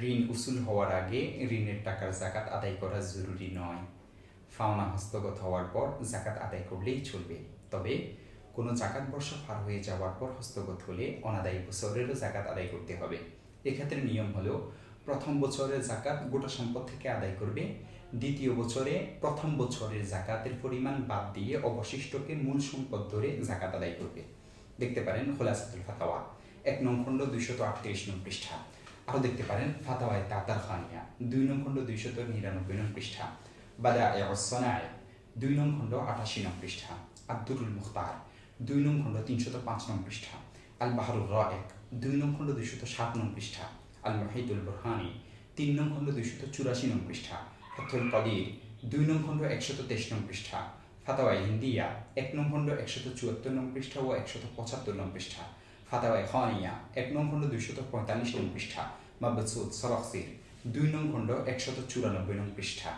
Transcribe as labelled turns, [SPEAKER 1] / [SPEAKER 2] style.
[SPEAKER 1] ঋণ উসুল হওয়ার আগে ঋণের টাকার জাকাত আদায় করা জরুরি নয়। ফাওনা হস্তগত হওয়ার পর জাকাত আদায় করলেই চলবে। তবে কোনো জাকাত বর্ষ পার হয়ে যাওয়ার পর হস্তগত হলে অনাদায়ী বছরেরও জাকাত আদায় করতে হবে। এক্ষেত্রে নিয়ম হলো, প্রথম বছরের জাকাত গোটা সম্পদ থেকে আদায় করবে, দ্বিতীয় বছরে প্রথম বছরের জাকাতের পরিমাণ বাদ দিয়ে অবশিষ্টকে মূল সম্পদ ধরে জাকাত আদায় করবে। দেখতে পারেন হোলাসাতুল ফাতাওয়া, এক নং খণ্ড দুইশত আটত্রিশ নং পৃষ্ঠা। আরও দেখতে পারেন ফাতাওয়ায় তাতার খানিয়া, দুই নং খণ্ড দুইশত নিরানব্বই নং পৃষ্ঠা। বাদা সনায় দুই নং খণ্ড আটাশি নং পৃষ্ঠা। আব্দুরুল মুখতার, দুই নং খণ্ড তিনশত পাঁচ নং পৃষ্ঠা। আল বাহারুল এক দুই নং খণ্ড দুইশত সাত নং পৃষ্ঠা। আল মাহিদুল বুরহানি, তিন নং খণ্ড দুইশত চুরাশি নং পৃষ্ঠা। ফতুল কদির, দুই নং খণ্ড একশত তেইশ নং পৃষ্ঠা। ফাতাওয়াই হিন্দিয়া, এক নং খণ্ড একশত চুয়াত্তর নং পৃষ্ঠা ও একশত পঁচাত্তর নং পৃষ্ঠা। ফাতাওয়াই খানিয়া, এক নং খণ্ড দুইশত পঁয়তাল্লিশ নং পৃষ্ঠা। মাবসুদ সরক্সির দুই নং খণ্ড একশত চুরানব্বই নং পৃষ্ঠা।